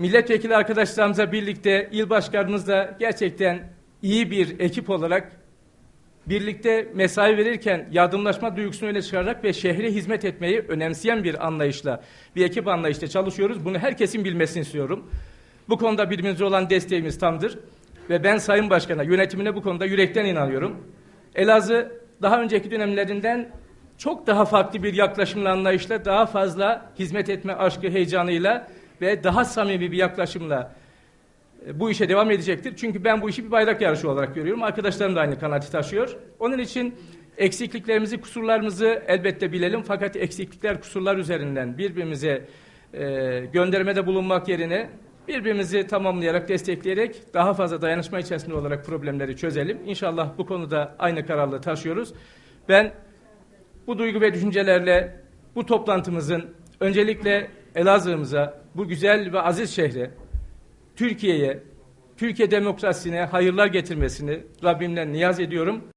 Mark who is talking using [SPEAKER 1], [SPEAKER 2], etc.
[SPEAKER 1] milletvekili arkadaşlarımızla birlikte il başkanımızla gerçekten iyi bir ekip olarak birlikte mesai verirken yardımlaşma duygusunu öne çıkararak ve şehre hizmet etmeyi önemseyen bir anlayışla, bir ekip anlayışla çalışıyoruz. Bunu herkesin bilmesini istiyorum. Bu konuda birbirimize olan desteğimiz tamdır. Ve ben Sayın Başkan'a, yönetimine bu konuda yürekten inanıyorum. Elazığ daha önceki dönemlerinden çok daha farklı bir yaklaşımla, anlayışla, daha fazla hizmet etme aşkı, heyecanıyla ve daha samimi bir yaklaşımla e, bu işe devam edecektir. Çünkü ben bu işi bir bayrak yarışı olarak görüyorum. Arkadaşlarım da aynı kanaati taşıyor. Onun için eksikliklerimizi, kusurlarımızı elbette bilelim. Fakat eksiklikler, kusurlar üzerinden birbirimize e, göndermede bulunmak yerine birbirimizi tamamlayarak, destekleyerek daha fazla dayanışma içerisinde olarak problemleri çözelim. İnşallah bu konuda aynı kararlılığı taşıyoruz. Ben bu duygu ve düşüncelerle bu toplantımızın öncelikle Elazığ'ımıza, bu güzel ve aziz şehre, Türkiye'ye, Türkiye demokrasisine hayırlar getirmesini Rabbimden niyaz ediyorum.